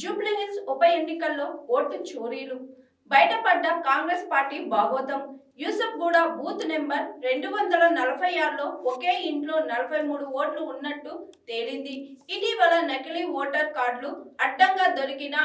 జూబ్లీహిల్స్ ఉప ఎన్నికల్లో ఓటు చోరీలు. బయటపడ్డ కాంగ్రెస్ పార్టీ భాగోతం యూసఫ్ గూడ బూత్ నెంబర్ రెండు వందల నలభై ఆరులో ఒకే ఇంట్లో నలభై మూడు ఓట్లు ఉన్నట్టు తేలింది. ఇటీవల నకిలీ ఓటర్ కార్డులు అడ్డంగా దొరికిన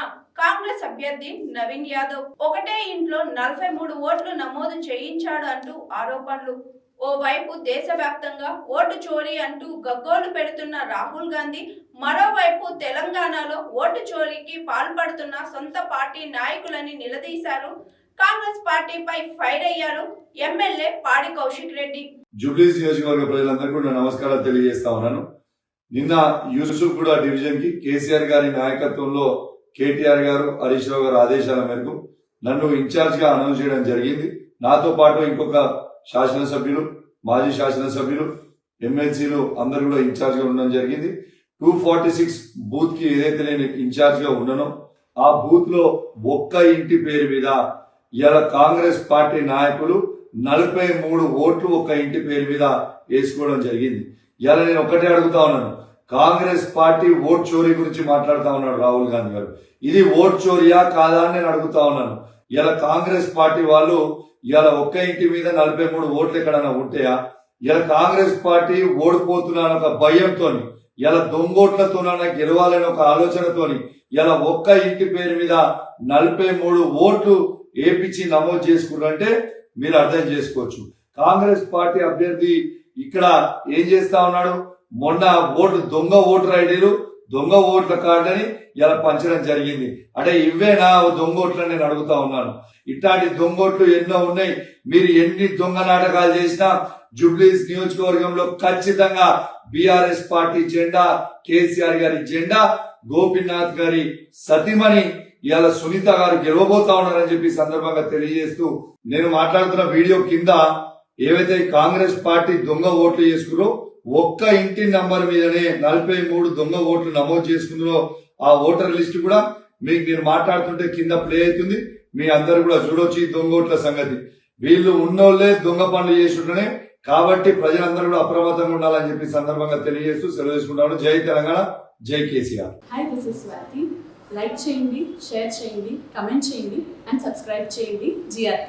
కాంగ్రెస్ అభ్యర్థి నవీన్ యాదవ్ ఒకటే ఇంట్లో నలభై మూడు ఓట్లు నమోదు చేయించాడు అంటూ ఆరోపణలు. ఓవైపు దేశవ్యాప్తంగా ఓటు చోరీ అంటూ గగ్గోలు పెడుతున్న రాహుల్ గాంధీ మరోవైపు తెలంగాణలో ఓటు చోరీకి పాల్పడుతున్న సొంత పార్టీ నాయకులని నిలదీశారు. కాంగ్రెస్ పార్టీపై ఫైర్ అయ్యారు ఎమ్మెల్యే పాడి కౌశిక్ రెడ్డి. జూబ్లీస్ నియోజకవర్గ ప్రజలందరికీ కూడా నమస్కారాలు తెలియజేస్తా ఉన్నాను. నిన్న యూసుఫ్ కూడా డివిజన్కి కేసీఆర్ గారి నాయకత్వంలో కేటీఆర్ గారు హరీష్ రావు గారు ఆదేశాల మేరకు నన్ను ఇన్ఛార్జ్గా అనౌన్స్ చేయడం జరిగింది. నాతో పాటు ఇంకొక శాసనసభ్యులు మాజీ శాసనసభ్యులు ఎమ్మెల్సీలు అందరు కూడా ఇన్ఛార్జ్గా ఉండడం జరిగింది. టూ ఫార్టీ సిక్స్ బూత్కి ఏదైతే నేను ఇన్ఛార్జ్గా ఉన్నానో ఆ బూత్లో ఒక్క ఇంటి పేరు మీద ఇలా కాంగ్రెస్ పార్టీ నాయకులు నలభై మూడు ఓట్లు ఒక ఇంటి పేరు మీద వేసుకోవడం జరిగింది. ఇలా నేను ఒకటే అడుగుతా ఉన్నాను. కాంగ్రెస్ పార్టీ ఓట్ చోరీ గురించి మాట్లాడుతా ఉన్నాడు రాహుల్ గాంధీ గారు. ఇది ఓట్ చోరియా కాదా అని నేను అడుగుతా ఉన్నాను. ఇలా కాంగ్రెస్ పార్టీ వాళ్ళు ఇలా ఒక్క ఇంటి మీద నలభై మూడు ఓట్లు ఎక్కడైనా ఉంటాయా ఇలా కాంగ్రెస్ పార్టీ ఓడిపోతున్నాను ఒక భయంతో ఇలా దొంగోట్లతోనైనా గెలవాలని ఒక ఆలోచనతోని ఇలా ఒక్క ఇంటి పేరు మీద నలభై మూడు ఓట్లు ఏపిచ్చి నమోదు చేసుకున్నంటే మీరు అర్థం చేసుకోవచ్చు. కాంగ్రెస్ పార్టీ అభ్యర్థి ఇక్కడ ఏం చేస్తా ఉన్నాడు? మొన్న ఓట్లు దొంగ ఓటర్ ఐడీలు దొంగ ఓట్ల కార్డుని ఇలా పంచడం జరిగింది. అంటే ఇవేనా దొంగ ఓట్లని నేను అడుగుతా ఉన్నాను. ఇట్లాంటి దొంగ ఓట్లు ఎన్నో ఉన్నాయి. మీరు ఎన్ని దొంగ నాటకాలు చేసినా జూబ్లీస్ నియోజకవర్గంలో ఖచ్చితంగా బీఆర్ఎస్ పార్టీ జెండా కేసీఆర్ గారి జెండా గోపీనాథ్ గారి సతీమణి ఇవాళ సునీత గారు గెలవబోతా ఉన్నారని చెప్పి సందర్భంగా తెలియజేస్తూ నేను మాట్లాడుతున్న వీడియో కింద ఏవైతే కాంగ్రెస్ పార్టీ దొంగ ఓట్లు చేసుకురో ఒక్క ఇంటి నంబర్ మీదనే నలభై మూడు దొంగ ఓట్లు నమోదు చేసుకుందో ఆ ఓటర్ లిస్ట్ కూడా మీకు నేను మాట్లాడుతుంటే కింద ప్లే అవుతుంది. మీ అందరు కూడా చూడొచ్చు ఈ దొంగ ఓట్ల సంగతి. వీళ్ళు ఉన్నోళ్ళే దొంగ పనులు చేసుకుంటూనే కాబట్టి ప్రజలందరూ కూడా అప్రమత్తంగా ఉండాలని చెప్పి సందర్భంగా తెలియజేస్తూ సెలవు చేసుకుంటాను జై తెలంగాణ జై KCR. Hi this is Swathi like చేయండి షేర్ చేయండి కమెంట్ చేయండి అండ్ సబ్స్క్రైబ్ చేయండి. జిఆర్